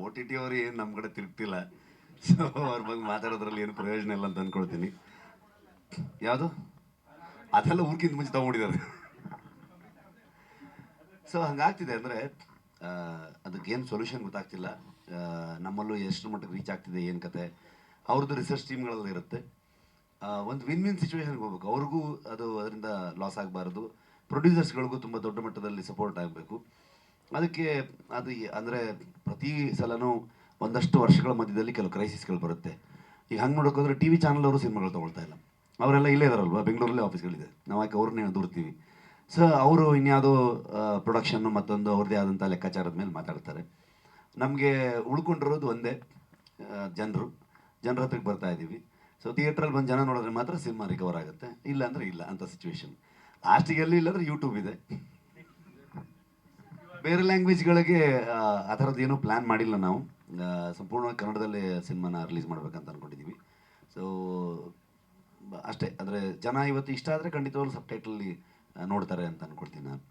O T T ಅವರು ಏನು ನಮ್ಮ ಕಡೆ ತಿರುಗ್ತಿಲ್ಲ. ಸೊ ಅವ್ರ ಬಗ್ಗೆ ಮಾತಾಡೋದ್ರಲ್ಲಿ ಏನು ಪ್ರಯೋಜನ ಇಲ್ಲ ಅಂತ ಅಂದ್ಕೊಳ್ತೀನಿ ಯಾವುದು? ಅದೆಲ್ಲ ಊರ್ಕಿಂತ ಮುಂಚೆ ತಗೊಂಡಿದ್ದಾರೆ. ಸೊ ಹಂಗಾಗ್ತಿದೆ ಅಂದರೆ ಅದಕ್ಕೇನು ಸೊಲ್ಯೂಷನ್ ಗೊತ್ತಾಗ್ತಿಲ್ಲ. ನಮ್ಮಲ್ಲೂ ಎಷ್ಟು ಮಟ್ಟಕ್ಕೆ ರೀಚ್ ಆಗ್ತಿದೆ, ಏನು ಕತೆ. ಅವ್ರದ್ದು ರಿಸರ್ಚ್ ಟೀಮ್ಗಳೆಲ್ಲ ಇರುತ್ತೆ. ಒಂದು ವಿನ್ ವಿನ್ ಸಿಚುವೇಶನ್ಗೆ ಹೋಗ್ಬೇಕು. ಅವ್ರಿಗೂ ಅದು ಅದರಿಂದ ಲಾಸ್ ಆಗಬಾರ್ದು. ಪ್ರೊಡ್ಯೂಸರ್ಸ್ಗಳಿಗೂ ತುಂಬ ದೊಡ್ಡ ಮಟ್ಟದಲ್ಲಿ ಸಪೋರ್ಟ್ ಆಗಬೇಕು. ಅದಕ್ಕೆ, ಅದು ಅಂದರೆ ಪ್ರತಿ ಸಲನೂ ಒಂದಷ್ಟು ವರ್ಷಗಳ ಮಧ್ಯದಲ್ಲಿ ಕೆಲವು ಕ್ರೈಸಿಸ್ಗಳು ಬರುತ್ತೆ. ಈಗ ಹಂಗೆ ನೋಡೋಕ್ಕೋದ್ರೆ ಟಿ ವಿ ಚಾನಲ್ ಅವರು ಸಿನಿಮಾಗಳು ತೊಗೊಳ್ತಾ ಇಲ್ಲ. ಅವರೆಲ್ಲ ಇಲ್ಲೇ ಇದಾರಲ್ವ? ಬೆಂಗಳೂರಲ್ಲೇ ಆಫೀಸ್ಗಳಿದೆ ನಾವು ಯಾಕೆ ಅವ್ರನ್ನೇ ದೂರ್ತೀವಿ? ಸೊ ಅವರು ಇನ್ಯಾವುದೋ ಪ್ರೊಡಕ್ಷನ್ನು ಮತ್ತೊಂದು ಅವ್ರದ್ದೇ ಆದಂಥ ಲೆಕ್ಕಾಚಾರದ ಮೇಲೆ ಮಾತಾಡ್ತಾರೆ. ನಮಗೆ ಉಳ್ಕೊಂಡಿರೋದು ಒಂದೇ ಜನರು. ಜನರ ಹತ್ರಕ್ಕೆ ಬರ್ತಾ ಇದ್ದೀವಿ ಸೊ ಥಿಯೇಟ್ರಲ್ಲಿ ಬಂದು ಜನ ನೋಡಿದ್ರೆ ಮಾತ್ರ ಸಿನಿಮಾ ರಿಕವರ್ ಆಗುತ್ತೆ. ಇಲ್ಲ ಅಂದರೆ ಇಲ್ಲ ಅಂಥ ಸಿಚುವೇಶನ್ ಲಾಸ್ಟಿಗೆ ಎಲ್ಲಿ ಇಲ್ಲಾಂದರೆ ಯೂಟ್ಯೂಬ್ ಇದೆ. ಬೇರೆ ಲ್ಯಾಂಗ್ವೇಜ್ಗಳಿಗೆ ಆ ಥರದ್ದು ಏನೂ ಪ್ಲ್ಯಾನ್ ಮಾಡಿಲ್ಲ ನಾವು. ಸಂಪೂರ್ಣವಾಗಿ ಕನ್ನಡದಲ್ಲಿ ಸಿನಿಮಾನ ರಿಲೀಸ್ ಮಾಡ್ಬೇಕಂತ ಅಂದ್ಕೊಂಡಿದ್ದೀವಿ ಸೊ ಅಷ್ಟೇ. ಅಂದರೆ ಜನ ಇವತ್ತು ಇಷ್ಟ ಆದರೆ ಖಂಡಿತವಾಗ್ಲೂ ಸಬ್ ಅಲ್ಲಿ ನೋಡ್ತಾರೆ ಅಂತ ಅಂದ್ಕೊಳ್ತೀನಿ ನಾನು.